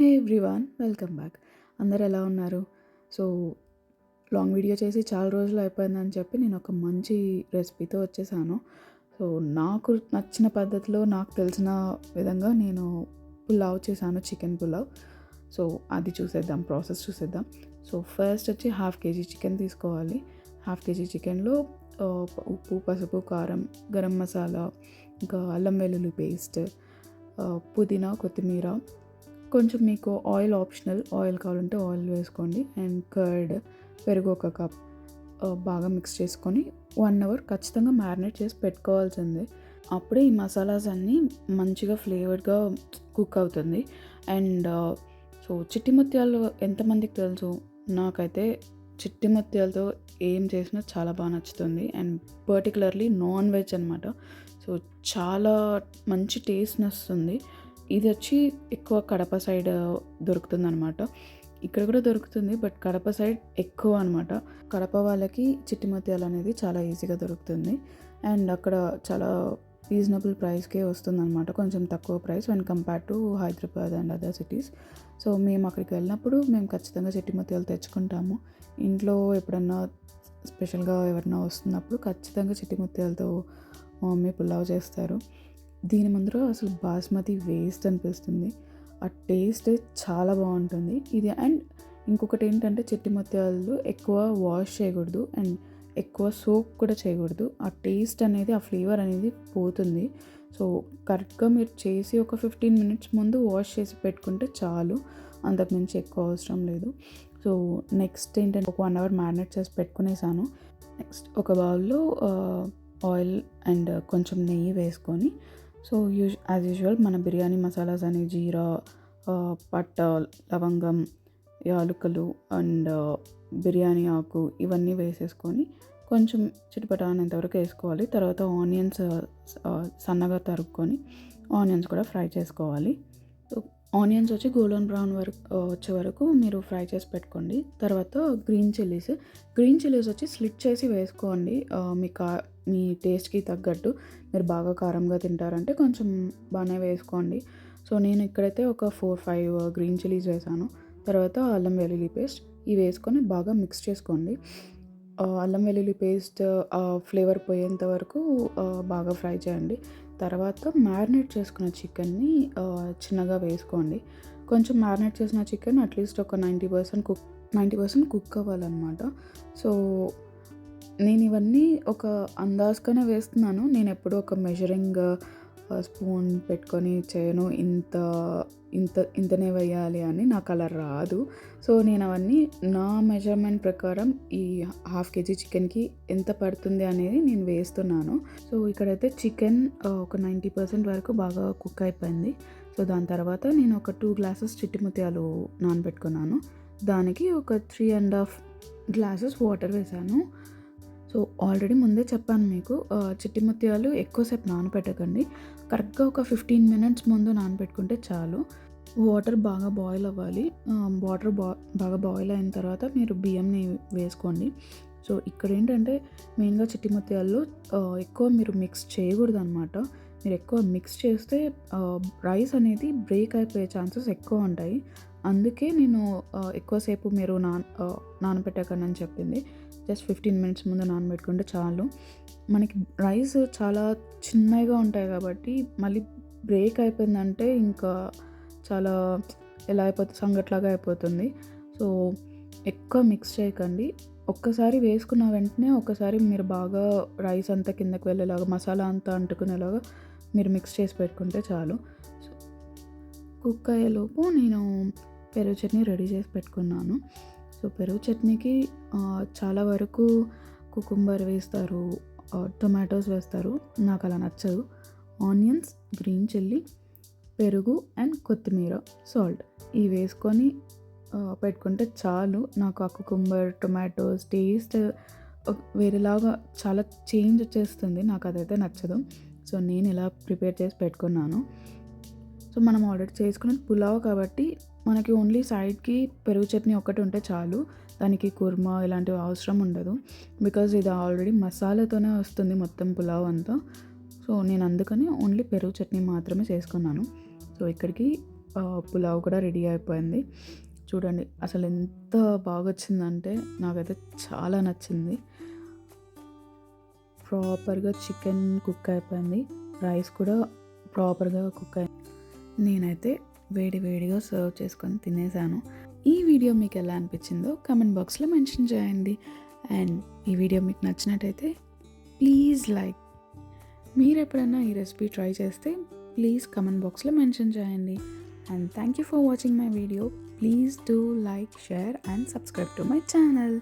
హే everyone welcome back. అందరు ఎలా ఉన్నారు? సో లాంగ్ వీడియో చేసి చాలా రోజులు అయిపోయిందని చెప్పి నేను ఒక మంచి రెసిపీతో వచ్చేసాను. సో నాకు నచ్చిన పద్ధతిలో నాకు తెలిసిన విధంగా నేను పులావ్ చేశాను చికెన్ పులావ్. సో అది చూసేద్దాం ప్రాసెస్ చూసేద్దాం. సో ఫస్ట్ వచ్చి హాఫ్ కేజీ చికెన్ తీసుకోవాలి. హాఫ్ కేజీ చికెన్లో ఉప్పు పసుపు కారం గరం మసాలా ఇంకా అల్లం వెల్లుల్లి పేస్ట్ పుదీనా కొత్తిమీర కొంచెం మీకు ఆయిల్ ఆప్షనల్ ఆయిల్ కావాలంటే ఆయిల్ వేసుకోండి. అండ్ కర్డ్ పెరుగు ఒక కప్ బాగా మిక్స్ చేసుకొని వన్ అవర్ ఖచ్చితంగా మ్యారినేట్ చేసి పెట్టుకోవాల్సిందే. అప్పుడే ఈ మసాలాస్ అన్నీ మంచిగా ఫ్లేవర్డ్గా కుక్ అవుతుంది. అండ్ సో చిట్టి ముత్యాలు ఎంతమందికి తెలుసు? నాకైతే చిట్టి ముత్యాలతో ఏం చేసినా చాలా బాగా నచ్చుతుంది. అండ్ పర్టికులర్లీ నాన్ వెజ్ అనమాట సో చాలా మంచి టేస్ట్ వస్తుంది ఇది వచ్చి ఎక్కువ కడప సైడ్ దొరుకుతుంది అనమాట ఇక్కడ కూడా దొరుకుతుంది బట్ కడప సైడ్ ఎక్కువ అనమాట కడప వాళ్ళకి చిట్టి ముత్యాలు అనేది చాలా ఈజీగా దొరుకుతుంది. అండ్ అక్కడ చాలా రీజనబుల్ ప్రైస్కే వస్తుంది అనమాట కొంచెం తక్కువ price when compare to Hyderabad and other cities. So మేము అక్కడికి వెళ్ళినప్పుడు మేము ఖచ్చితంగా చిట్టి ముత్యాలు తెచ్చుకుంటాము. ఇంట్లో ఎప్పుడన్నా స్పెషల్గా ఎవరైనా వస్తున్నప్పుడు ఖచ్చితంగా చెట్టి ముత్యాలతో మా మమ్మీ పులావ్ చేస్తారు. దీని ముందర అసలు బాస్మతి వేస్ట్ అనిపిస్తుంది. ఆ టేస్ట్ చాలా బాగుంటుంది. ఇది అండ్ ఇంకొకటి ఏంటంటే చెట్టి ముత్యాలు ఎక్కువ వాష్ చేయకూడదు అండ్ ఎక్కువ సోప్ కూడా చేయకూడదు. ఆ టేస్ట్ అనేది ఆ ఫ్లేవర్ అనేది పోతుంది. సో కరెక్ట్గా మీరు చేసి ఒక ఫిఫ్టీన్ మినిట్స్ ముందు వాష్ చేసి పెట్టుకుంటే చాలు. అంతకుమించి ఎక్కువ అవసరం లేదు. సో నెక్స్ట్ ఏంటంటే ఒక వన్ అవర్ మ్యారినేట్ చేసి పెట్టుకునేసాను. నెక్స్ట్ ఒక బౌల్లో ఆయిల్ అండ్ కొంచెం నెయ్యి వేసుకొని సో యూజ్ యాజ్ యూజువల్ మన బిర్యానీ మసాలాస్ అని జీరా పట్ట లవంగం యాలుకలు అండ్ బిర్యానీ ఆకు ఇవన్నీ వేసేసుకొని కొంచెం చిటిపట అనేంతవరకు వేసుకోవాలి. తర్వాత ఆనియన్స్ సన్నగా తరుక్కొని ఆనియన్స్ కూడా ఫ్రై చేసుకోవాలి. ఆనియన్స్ వచ్చి గోల్డెన్ బ్రౌన్ వరకు వచ్చే వరకు మీరు ఫ్రై చేసి పెట్టుకోండి. తర్వాత గ్రీన్ చిల్లీస్ గ్రీన్ చిల్లీస్ వచ్చి స్లిట్ చేసి వేసుకోండి. మీ కా మీ టేస్ట్కి తగ్గట్టు మీరు బాగా కారంగా తింటారంటే కొంచెం బాగానే వేసుకోండి. సో నేను ఇక్కడైతే ఒక ఫోర్ ఫైవ్ గ్రీన్ చిల్లీస్ వేసాను. తర్వాత అల్లం వెల్లుల్లి పేస్ట్ ఇవి వేసుకొని బాగా మిక్స్ చేసుకోండి. అల్లం వెల్లుల్లి పేస్ట్ ఫ్లేవర్ పోయేంత వరకు బాగా ఫ్రై చేయండి. తర్వాత మ్యారినేట్ చేసుకున్న చికెన్ని చిన్నగా వేసుకోండి. కొంచెం మ్యారినేట్ చేసిన చికెన్ అట్లీస్ట్ ఒక ninety percent cook ninety percent cook అవ్వాలన్నమాట. సో నేను ఇవన్నీ ఒక అందాజ్గానే వేస్తున్నాను. నేను ఎప్పుడూ ఒక మెజరింగ్ స్పూన్ పెట్టుకొని చేయను. ఇంత ఇంత ఇంతనే వేయాలి అని నాకు అలా రాదు. సో నేను అవన్నీ నా మెజర్మెంట్ ప్రకారం ఈ హాఫ్ కేజీ చికెన్కి ఎంత పడుతుంది అనేది నేను వేస్తున్నాను. సో ఇక్కడైతే చికెన్ ఒక నైంటీ పర్సెంట్ వరకు బాగా కుక్ అయిపోయింది. సో దాని తర్వాత నేను ఒక టూ గ్లాసెస్ చిట్టి ముత్యాలు నానబెట్టుకున్నాను. దానికి ఒక three and half glasses water వేసాను. సో ఆల్రెడీ ముందే చెప్పాను మీకు చిట్టి ముత్యాలు ఎక్కువసేపు నానబెట్టకండి కరెక్ట్గా ఒక ఫిఫ్టీన్ మినిట్స్ ముందు నానబెట్టుకుంటే చాలు. వాటర్ బాగా బాయిల్ అవ్వాలి. వాటర్ బా బాగా బాయిల్ అయిన తర్వాత మీరు బియ్యంని వేసుకోండి. సో ఇక్కడ ఏంటంటే మెయిన్గా చిట్టి ముత్యాల్లో ఎక్కువ మీరు మిక్స్ చేయకూడదు అనమాట మీరు ఎక్కువ మిక్స్ చేస్తే రైస్ అనేది బ్రేక్ అయిపోయే ఛాన్సెస్ ఎక్కువ ఉంటాయి. అందుకే నేను ఎక్కువసేపు మీరు నాన్ నానబెట్టకండి అని చెప్పింది. జస్ట్ ఫిఫ్టీన్ మినిట్స్ ముందు నానబెట్టుకుంటే చాలు. మనకి రైస్ చాలా చిన్నగా ఉంటాయి కాబట్టి మళ్ళీ బ్రేక్ అయిపోయిందంటే ఇంకా చాలా ఎలా అయిపోతుంది సంగట్లాగా అయిపోతుంది. సో ఎక్కువ మిక్స్ చేయకండి. ఒక్కసారి వేసుకున్న వెంటనే ఒక్కసారి మీరు బాగా రైస్ అంతా కిందకి వెళ్ళేలాగా మసాలా అంతా అంటుకునేలాగా మీరు మిక్స్ చేసి పెట్టుకుంటే చాలు. కుక్ అయ్యేలోపు నేను పెరుగు చట్నీ రెడీ చేసి పెట్టుకున్నాను. సో పెరుగు చట్నీకి చాలా వరకు కుకుంబర్ వేస్తారు టొమాటోస్ వేస్తారు. నాకు అలా నచ్చదు. ఆనియన్స్ గ్రీన్ చిల్లీ పెరుగు అండ్ కొత్తిమీర సాల్ట్. ఇవి వేసుకొని పెట్టుకుంటే చాలు. నాకు ఆ కుకుంబర్ టొమాటోస్ టేస్ట్ వేరేలాగా చాలా చేంజ్ వచ్చేస్తుంది. నాకు అదైతే నచ్చదు. సో నేను ఇలా ప్రిపేర్ చేసి పెట్టుకున్నాను. సో మనం ఆర్డర్ చేసుకున్నది పులావ్ కాబట్టి మనకి ఓన్లీ సైడ్కి పెరుగు చట్నీ ఒకటి ఉంటే చాలు. దానికి కుర్మా ఇలాంటివి అవసరం ఉండదు. బికాజ్ ఇది ఆల్రెడీ మసాలాతోనే వస్తుంది మొత్తం పులావ్ అంతా. సో నేను అందుకని ఓన్లీ పెరుగు చట్నీ మాత్రమే చేసుకున్నాను. సో ఇక్కడికి పులావ్ కూడా రెడీ అయిపోయింది. చూడండి అసలు ఎంత బాగా వచ్చిందంటే నాకైతే చాలా నచ్చింది. ప్రాపర్గా చికెన్ కుక్ అయిపోయింది. రైస్ కూడా ప్రాపర్గా కుక్ అయింది నేనైతే వేడి వేడిగా సర్వ్ చేసుకొని తినేసాను. ఈ వీడియో మీకు ఎలా అనిపించిందో కమెంట్ బాక్స్లో మెన్షన్ చేయండి. అండ్ ఈ వీడియో మీకు నచ్చినట్టయితే ప్లీజ్ లైక్ మీరు ఎప్పుడైనా ఈ రెసిపీ ట్రై చేస్తే ప్లీజ్ కమెంట్ బాక్స్లో మెన్షన్ చేయండి. And thank you for watching my video please do like share and subscribe to my channel